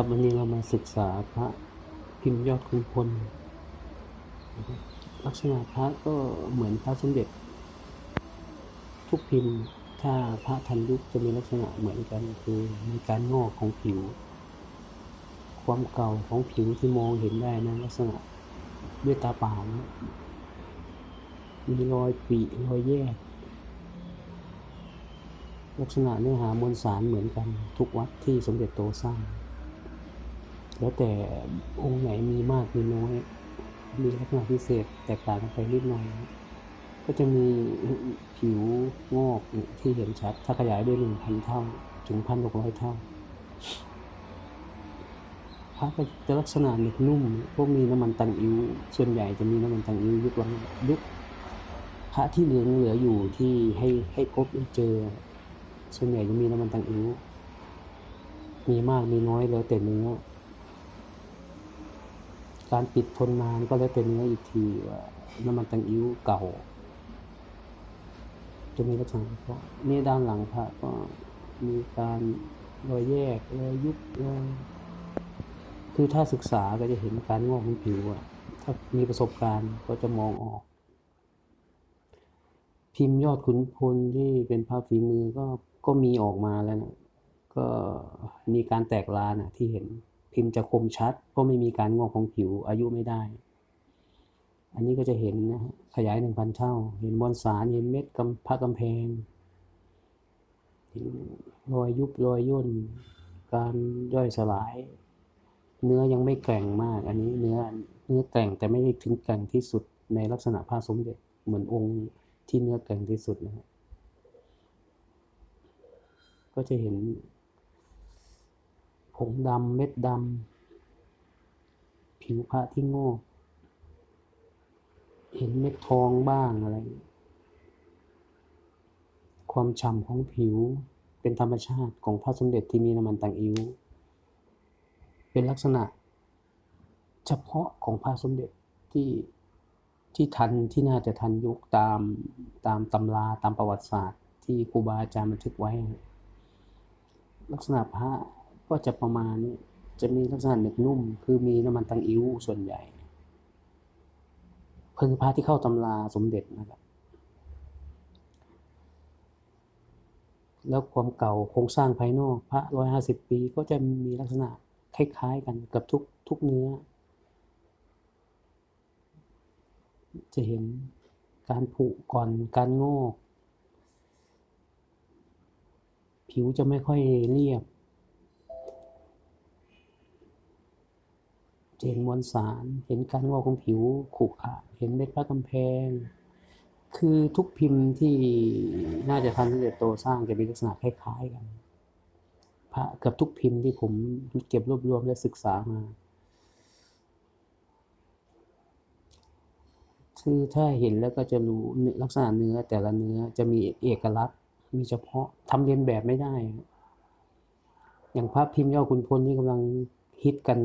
ครับวันนี้เรามาศึกษาพระพิมพ์ยอดคุณพลลักษณะพระก็เหมือนพระสมเด็จ ทุกพิมพ์ถ้าพระทันยุคจะมีลักษณะเหมือนกันคือมีการงอกของผิว ความเก่าของผิวที่มองเห็นได้นะลักษณะด้วยตาเปล่านะมีรอยปีรอยแยก ลักษณะเนื้อหามวลสารเหมือนกันทุกวัดที่สมเด็จโตสร้าง แล้วแต่องค์ไหนมีมากมีน้อยมีลักษณะพิเศษแตกต่างกันไปนิดหน่อย ก็จะมีผิวงอกที่เห็นชัด ถ้าขยายได้หนึ่งพันเท่า ถึงพันหกร้อยเท่าพระก็จะลักษณะหนึบนุ่ม พวกมีน้ำมันตังอิ้วส่วนใหญ่จะมีน้ำมันตังอิ้วยุคหลังยุคพระที่เหลือเหลืออยู่ที่ให้ให้พบได้เจอ ส่วนใหญ่จะมีน้ำมันตังอิ้วมีมากมีน้อยแล้วแต่เนื้อ การปิดทนนานก็แล้วแต่เนื้ออีกทีว่าน้ำมันตังอิ้วเก่า จะมีลักษณะเฉพาะนี่ด้านหลังพระก็มีการรอยแยกรอยยุบรอยคือถ้าศึกษาก็จะเห็นการงอกของผิวอะถ้ามีประสบการณ์ก็จะมองออก พิมพ์ยอดขุนพลที่เป็นภาพฝีมือก็ก็มีออกมาแล้วนะก็มีการแตกลานอะที่เห็น พิมพ์จะคมชัด เพราะไม่มีการงอกของผิวอายุไม่ได้ อันนี้ก็จะเห็นนะขยายหนึ่งพันเท่า เห็นมวลสารเห็นเม็ดกำพะกำแพงเห็นรอยยุบรอยย่น การย่อยสลาย เนื้อยังไม่แกร่งมาก อันนี้เนื้อเนื้อแกร่งแต่ไม่ได้ถึงแกร่งที่สุดในลักษณะพระสมเด็จเหมือนองค์ที่เนื้อแกร่งที่สุดนะฮะก็จะเห็น ผงดำเม็ดดำผิวพระที่งอก เห็นเม็ดทองบ้างอะไร ความฉ่ำของผิวเป็นธรรมชาติของพระสมเด็จที่มีน้ำมันตังอิ้ว เป็นลักษณะเฉพาะของพระสมเด็จที่ที่ทันที่น่าจะทันยุคตามตามตำราตามประวัติศาสตร์ ที่ครูบาอาจารย์บันทึกไว้ ลักษณะพระ ก็จะประมาณนี้จะมีลักษณะหนึบนุ่ม คือมีน้ำมันตังอิ้วส่วนใหญ่เพิ่งพระที่เข้าตำราสมเด็จนะครับ แล้วความเก่าโครงสร้างภายนอกพระร้อยห้าสิบปีก็จะมีลักษณะคล้ายๆกันกับทุกทุกเนื้อ จะเห็นการผุก่อนการงอกผิวจะไม่ค่อยเรียบ จะเห็นมวลสาร เห็นการงอกของผิวขรุขระเห็นเม็ดพระกำแพง คือทุกพิมพ์ที่น่าจะทันที่จะโตสร้างจะมีลักษณะคล้ายๆกัน พระเกือบทุกพิมพ์ที่ผมเก็บรวบรวมและศึกษามา คือถ้าเห็นแล้วก็จะรู้ลักษณะเนื้อแต่ละเนื้อจะมีเอกลักษณ์ มีเฉพาะทำเลียนแบบไม่ได้ อย่างพระพิมพ์ยอดคุณพลที่กำลัง ฮิตกัน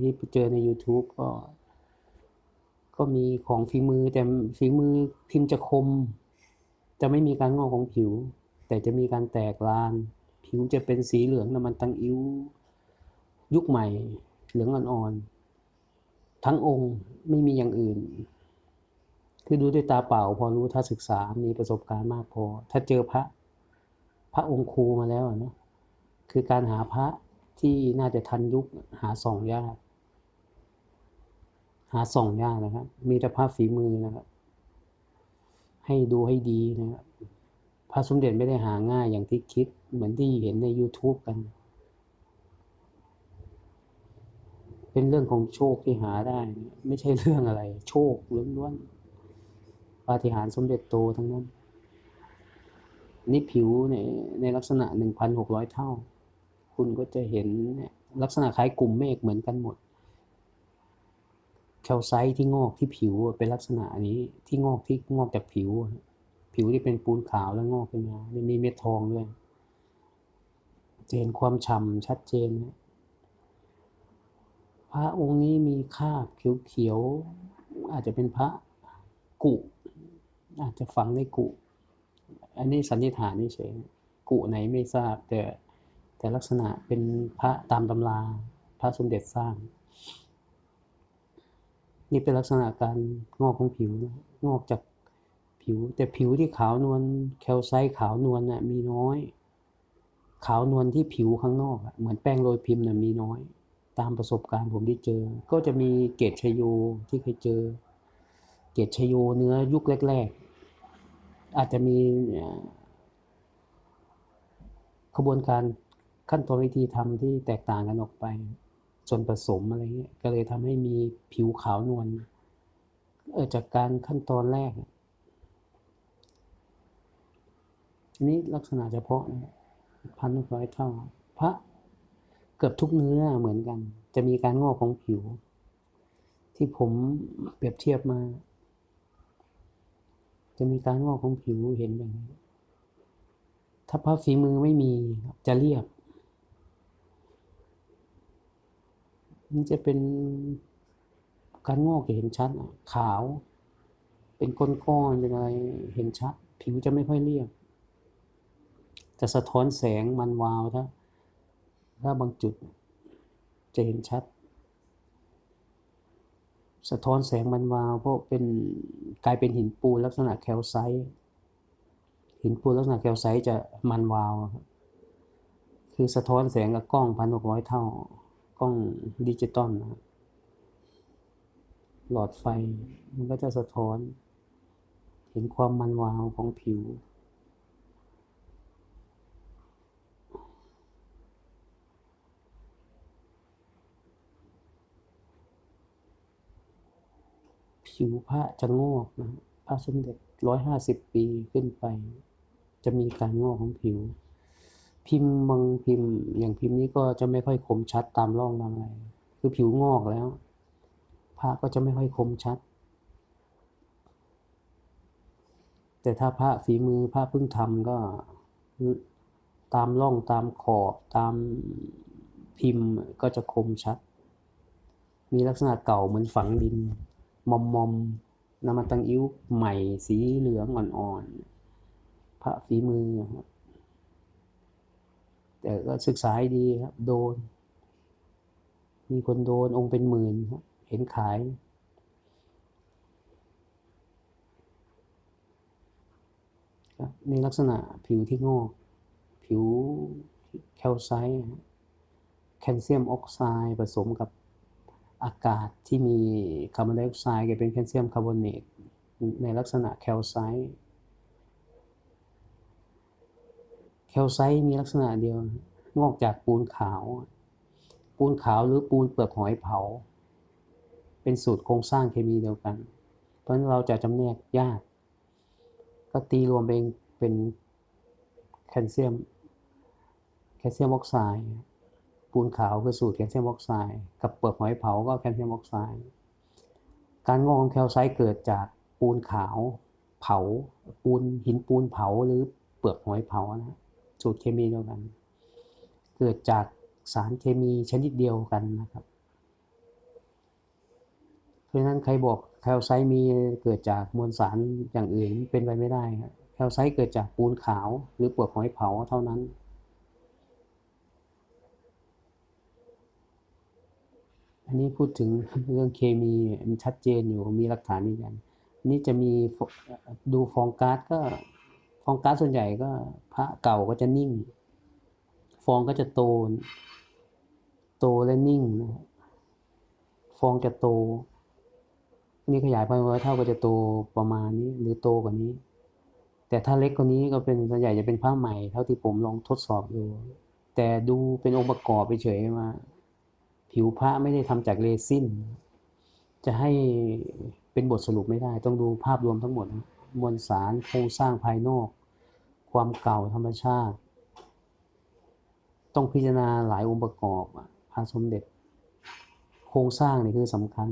ในที่เจอใน YouTube ก็ ก็มีของฝีมือแต่ฝีมือพิมพ์จะคม จะไม่มีการงอกของผิว แต่จะมีการแตกลาน ผิวจะเป็นสีเหลืองน้ำมันตังอิ้ว ยุคใหม่ เหลืองอ่อนๆ ทั้งองค์ไม่มีอย่างอื่น คือดูด้วยตาเปล่า พอรู้ถ้าศึกษามีประสบการณ์มากพอ ถ้าเจอพระ พระองค์ครูมาแล้วเนาะคือการหาพระ ที่น่าจะทันยุคหาส่องยากหาส่องยากนะครับ มีแต่พระฝีมือนะครับ ให้ดูให้ดีนะครับพระสมเด็จไม่ได้หาง่ายอย่างที่คิดเหมือนที่เห็นใน YouTube กัน เป็นเรื่องของโชคที่หาได้ ไม่ใช่เรื่องอะไร โชคล้วนๆปาฏิหาริย์สมเด็จโตทั้งนั้น นี่ผิวในในลักษณะหนึ่งพันหกร้อยเท่า คุณก็จะเห็นลักษณะคล้ายกลุ่มเมฆเหมือนกันหมดแคลไซต์ที่งอกที่ผิวเป็นลักษณะนี้ที่งอกที่งอกจากผิว ผิวที่เป็นปูนขาวแล้วงอกขึ้นมามีเม็ดทองด้วยจะเห็นความฉ่ำชัดเจน พระองค์นี้มีคาบเขียวๆอาจจะเป็นพระกุอาจจะฝังในกุ อันนี้สันนิษฐานนี่เฉยกุไหนไม่ทราบแต่ แต่ลักษณะเป็นพระตามตำราพระสมเด็จสร้าง นี่เป็นลักษณะการงอกของผิว งอกจากผิว แต่ผิวที่ขาวนวลแคลไซต์ขาวนวลน่ะมีน้อย ขาวนวลที่ผิวข้างนอกเหมือนแป้งโรยพิมพ์น่ะมีน้อย ตามประสบการณ์ผมที่เจอ ก็จะมีเกตชโยที่เคยเจอ เกตชโยเนื้อยุคแรก ๆ อาจจะมีขบวนการ ขั้นตอนวิธีทำที่แตกต่างกันออกไปส่วนผสมอะไรเงี้ยก็เลยทำให้มีผิวขาวนวลเออจากการขั้นตอนแรกอันนี้ลักษณะเฉพาะนะพันร้อยเท่า พระเกือบทุกเนื้อเหมือนกัน จะมีการงอกของผิว ที่ผมเปรียบเทียบมา จะมีการงอกของผิวเห็นอย่างนี้ถ้าพระฝีมือไม่มีจะเรียบ มันจะเป็นการงอกเห็นชัดขาว เป็นก้อนๆเป็นอะไรเห็นชัด ผิวจะไม่ค่อยเรียบจะสะท้อนแสงมันวาวถ้าถ้าบางจุดจะเห็นชัด สะท้อนแสงมันวาว เพราะเป็นกลายเป็นหินปูนลักษณะแคลไซต์หินปูนลักษณะแคลไซต์จะมันวาว คือสะท้อนแสงกับกล้องพันหกร้อยเท่า กล้องดิจิตอลหลอดไฟมันก็จะสะท้อน เห็นความมันวาวของผิว ผิวพระจะงอกนะพระสมเด็จร้อยห้าสิบปีขึ้นไป จะมีการงอกของผิว พิมพ์บางพิมพ์ อย่างพิมพ์นี้ก็จะไม่ค่อยคมชัดตามร่องตามอะไร คือผิวงอกแล้วพระก็จะไม่ค่อยคมชัด แต่ถ้าพระฝีมือพระพึ่งทำก็ตามร่องตามขอบตามพิมพ์ก็จะคมชัด มีลักษณะเก่าเหมือนฝังดิน มอมมอมน้ำมันตังอิ้วใหม่สีเหลืองอ่อนๆพระฝีมือครับ แต่ก็ศึกษาดีครับ โดน มีคนโดนองค์เป็นหมื่นครับเห็นขาย ในลักษณะผิวที่งอก ผิวแคลไซต์แคลเซียมออกไซด์ผสมกับอากาศที่มีคาร์บอนไดออกไซด์กลายเป็นแคลเซียมคาร์บอเนตในลักษณะแคลไซต์ แคลไซต์มีลักษณะเดียวงอกจากปูนขาว ปูนขาวหรือปูนเปลือกหอยเผา เป็นสูตรโครงสร้างเคมีเดียวกัน เพราะฉะนั้นเราจะจำแนกยาก ก็ตีรวมเป็นเป็นแคลเซียมแคลเซียมออกไซด์ปูนขาวคือสูตรแคลเซียมออกไซด์กับเปลือกหอยเผาก็แคลเซียมออกไซด์การงอกของแคลไซต์เกิดจากปูนขาวเผา ปูนหินปูนเผาหรือเปลือกหอยเผานะ สูตรเคมีเดียวกัน เกิดจากสารเคมีชนิดเดียวกันนะครับ เพราะฉะนั้นใครบอกแคลไซมีเกิดจากมวลสารอย่างอื่นเป็นไปไม่ได้ครับแคลไซเกิดจากปูนขาวหรือเปลือกหอยเผาเท่านั้นอันนี้พูดถึงเรื่องเคมีมันชัดเจนอยู่มีหลักฐานนี่กันนี่จะมีดูฟองก๊าร์ดก็ องการส่วนใหญ่ก็พระเก่าก็จะนิ่ง ฟองก็จะโต โตและนิ่งนะฟองจะโต นี่ขยายไปว่าเท่าก็จะโตประมาณนี้ หรือโตกว่านี้ แต่ถ้าเล็กกว่านี้ก็เป็นส่วนใหญ่จะเป็นผ้าใหม่ เท่าที่ผมลองทดสอบดูแต่ดูเป็นองค์ประกอบไปเฉยมาผิวพระไม่ได้ทำจากเรซินจะให้เป็นบทสรุปไม่ได้ ต้องดูภาพรวมทั้งหมดมวลสารโครงสร้างภายนอก ความเก่าธรรมชาติ ต้องพิจารณาหลายองค์ประกอบพระสมเด็จ โครงสร้างนี่คือสำคัญ